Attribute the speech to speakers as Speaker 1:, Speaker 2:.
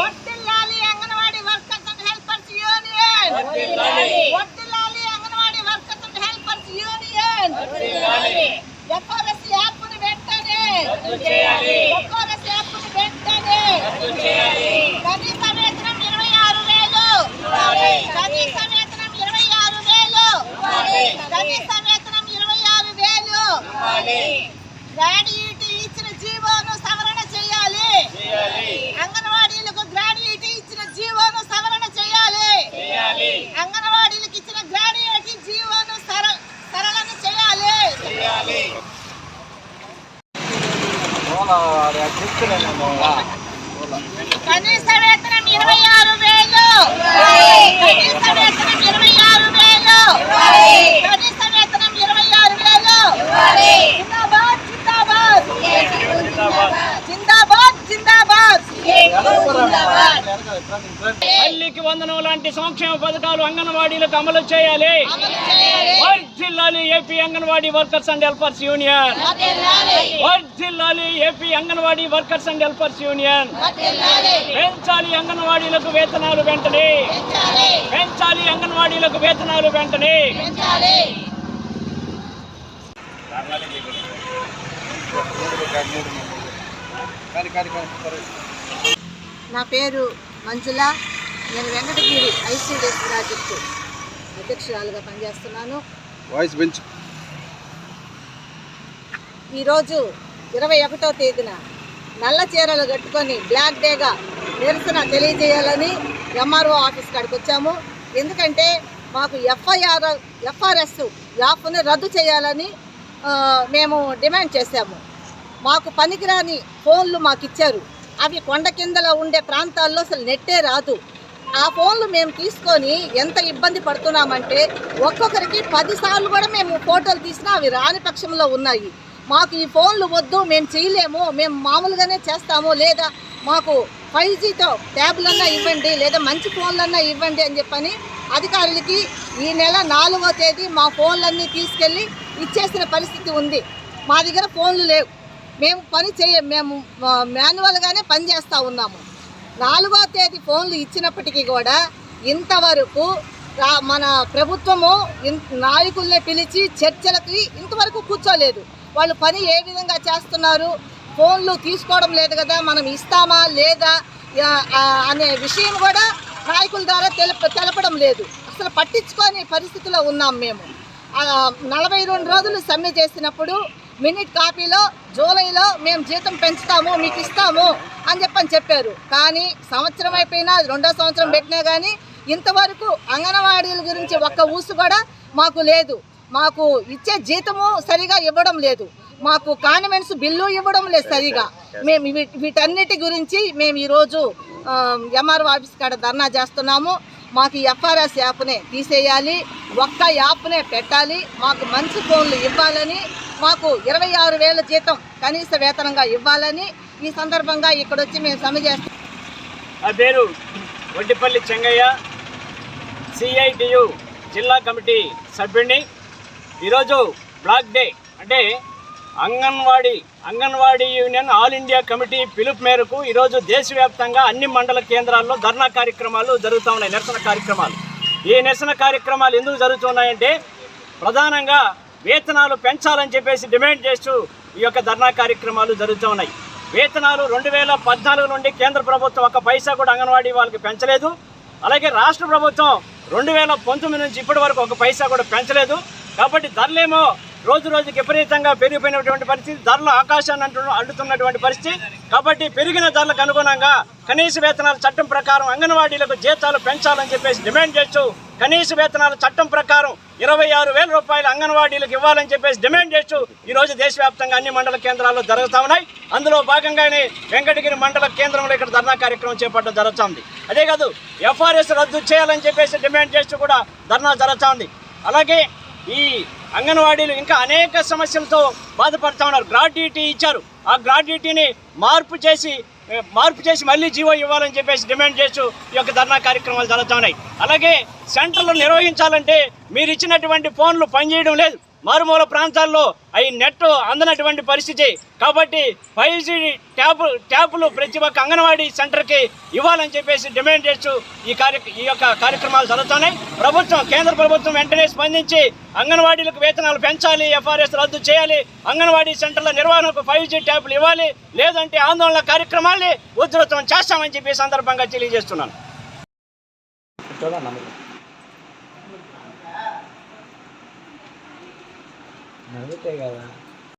Speaker 1: వర్తిల్లాలి Anganwadi workers and helpers union. వర్తిల్లాలి Anganwadi workers and helpers union. FRS యాప్ను వెంటనే కనీస వేతనం ఇరవై ఆరు వేలు. కనీస వేతనం
Speaker 2: తల్లికి వందనం లాంటి సంక్షేమ పథకాలు అంగన్వాడీలకు అమలు చేయాలి. వర్ధిల్లాలి AP Anganwadi workers and helpers union. వర్ధిల్లాలి AP Anganwadi workers and helpers union. పెంచాలి అంగన్వాడీలకు వేతనాలు వెంటనే. పెంచాలి అంగన్వాడీలకు వేతనాలు వెంటనే.
Speaker 1: నా పేరు మంజుల. నేను వెంకటగిరి ఐసీడీఎస్ ప్రాజెక్టు అధ్యక్షురాలుగా పనిచేస్తున్నాను.
Speaker 3: వాయిస్ బెంచ్.
Speaker 1: ఈరోజు ఇరవై ఒకటో తేదీన నల్ల చీరలు కట్టుకొని బ్లాక్ డేగా నిరసన తెలియజేయాలని ఎంఆర్ఓ ఆఫీస్ కాడికి వచ్చాము. ఎందుకంటే మాకు ఎఫ్ఐఆర్ ఎఫ్ఆర్ఎస్ యాప్ని రద్దు చేయాలని మేము డిమాండ్ చేశాము. మాకు పనికిరాని ఫోన్లు మాకు ఇచ్చారు అవి కొండ కిందలో ఉండే ప్రాంతాల్లో అసలు నెట్టే రాదు. ఆ ఫోన్లు మేము తీసుకొని ఎంత ఇబ్బంది పడుతున్నామంటే ఒక్కొక్కరికి పదిసార్లు కూడా మేము ఫోటోలు తీసినా అవి రాని పక్షంలో ఉన్నాయి. మాకు ఈ ఫోన్లు వద్దు మేము చేయలేము మేము మామూలుగానే చేస్తాము లేదా మాకు ఫైవ్ జీతో ట్యాబ్లన్నా ఇవ్వండి లేదా మంచి ఫోన్లన్నా ఇవ్వండి అని చెప్పని అధికారులకి ఈ నెల నాలుగో తేదీ మా ఫోన్లన్నీ తీసుకెళ్ళి ఇచ్చేసిన పరిస్థితి ఉంది. మా దగ్గర ఫోన్లు లేవు. మేము పని చేయ మేము మాన్యువల్గానే పని చేస్తూ ఉన్నాము. నాలుగో తేదీ ఫోన్లు ఇచ్చినప్పటికీ కూడా ఇంతవరకు మన ప్రభుత్వము ఇన్- నాయకుల్ని పిలిచి చర్చలకి ఇంతవరకు కూర్చోలేదు. వాళ్ళు పని ఏ విధంగా చేస్తున్నారు ఫోన్లు తీసుకోవడం లేదు కదా మనం ఇస్తామా లేదా అనే విషయం కూడా నాయకుల ద్వారా తెలప తెలపడం లేదు. అసలు పట్టించుకోని పరిస్థితిలో ఉన్నాం మేము. నలభై రెండు రోజులు సమ్మె చేసినప్పుడు మినిట్ కాపీలో జూలైలో మేము జీతం పెంచుతాము మీకు ఇస్తాము అని చెప్పని చెప్పారు. కానీ సంవత్సరం అయిపోయినా రెండో సంవత్సరం పెట్టినా కానీ ఇంతవరకు అంగన్వాడీల గురించి ఒక్క ఊసు కూడా మాకు లేదు. మాకు ఇచ్చే జీతము సరిగా ఇవ్వడం లేదు. మాకు కాన్వెంట్స్ బిల్లు ఇవ్వడం లేదు సరిగా. మేము వీటన్నిటి గురించి మేము ఈరోజు ఎంఆర్ఓ ఆఫీస్ కాడ ధర్నా చేస్తున్నాము. మాకు ఎఫ్ఆర్ఎస్ యాప్నే తీసేయాలి. ఒక్క యాప్నే పెట్టాలి. మాకు మంచి ఫోన్లు ఇవ్వాలని మాకు ఇరవై ఆరు వేల జీతం కనీస వేతనంగా ఇవ్వాలని ఈ సందర్భంగా ఇక్కడ వచ్చి మేము సమ్మె చేస్తాం.
Speaker 2: నా పేరు వడ్డిపల్లి చెంగయ్య సిఐటియు జిల్లా కమిటీ సభ్యుడిని. ఈరోజు బ్లాక్ డే. అంటే Anganwadi Anganwadi union all India committee పిలుపు మేరకు ఈరోజు దేశవ్యాప్తంగా అన్ని మండల కేంద్రాల్లో ధర్నా కార్యక్రమాలు జరుగుతూ ఉన్నాయి నిరసన కార్యక్రమాలు. ఈ నిరసన కార్యక్రమాలు ఎందుకు జరుగుతున్నాయంటే ప్రధానంగా వేతనాలు పెంచాలని చెప్పేసి డిమాండ్ చేస్తూ ఈ యొక్క ధర్నా కార్యక్రమాలు జరుగుతూ ఉన్నాయి. వేతనాలు రెండు వేల పద్నాలుగు నుండి కేంద్ర ప్రభుత్వం ఒక పైసా కూడా అంగన్వాడీ వాళ్ళకి పెంచలేదు. అలాగే రాష్ట్ర ప్రభుత్వం రెండు వేల పంతొమ్మిది నుంచి ఇప్పటి వరకు ఒక పైసా కూడా పెంచలేదు. కాబట్టి ధరలేమో రోజు రోజుకి విపరీతంగా పెరిగిపోయినటువంటి పరిస్థితి ధరలు ఆకాశాన్ని అంటు అంటుతున్నటువంటి పరిస్థితి. కాబట్టి పెరిగిన ధరలకు అనుగుణంగా కనీస వేతనాల చట్టం ప్రకారం అంగన్వాడీలకు జీతాలు పెంచాలని చెప్పేసి డిమాండ్ చేస్తూ కనీస వేతనాల చట్టం ప్రకారం ఇరవై ఆరు వేల రూపాయలు అంగన్వాడీలకు ఇవ్వాలని చెప్పేసి డిమాండ్ చేస్తూ ఈరోజు దేశవ్యాప్తంగా అన్ని మండల కేంద్రాల్లో జరుగుతూ ఉన్నాయి. అందులో భాగంగానే వెంకటగిరి మండల కేంద్రంలో ఇక్కడ ధర్నా కార్యక్రమం చేపట్టడం జరుగుతుంది. అదే కాదు ఎఫ్ఆర్ఎస్ రద్దు చేయాలని చెప్పేసి డిమాండ్ చేస్తూ కూడా ధర్నా జరుగుతుంది. అలాగే ఈ అంగన్వాడీలు ఇంకా అనేక సమస్యలతో బాధపడుతూ ఉన్నారు. గ్రాడ్యుటీ ఇచ్చారు. ఆ గ్రాడ్యుటీని మార్పు చేసి మార్పు చేసి మళ్ళీ జీవో ఇవ్వాలని చెప్పేసి డిమాండ్ చేస్తూ ఈ యొక్క ధర్నా కార్యక్రమాలు జరుగుతున్నాయి అలాగే సెంటర్లు నిర్వహించాలంటే మీరు ఇచ్చినటువంటి ఫోన్లు పనిచేయడం లేదు. మారుమూల ప్రాంతాల్లో అవి నెట్ అందనటువంటి పరిస్థితి. కాబట్టి ఫైవ్ జీ ట్యాబ్ ట్యాబ్లు ప్రతి ఒక్క అంగన్వాడీ సెంటర్కి ఇవ్వాలని చెప్పేసి డిమాండ్ చేస్తూ ఈ కార్య ఈ యొక్క కార్యక్రమాలు జరుగుతున్నాయి. ప్రభుత్వం కేంద్ర ప్రభుత్వం వెంటనే స్పందించి అంగన్వాడీలకు వేతనాలు పెంచాలి ఎఫ్ఆర్ఎస్ రద్దు చేయాలి అంగన్వాడీ సెంటర్ల నిర్వహణకు ఫైవ్ జీ ట్యాబ్లు ఇవ్వాలి లేదంటే ఆందోళన కార్యక్రమాల్ని ఉధృతం చేస్తామని చెప్పి సందర్భంగా తెలియజేస్తున్నాను.
Speaker 4: నవ్వుతే కదా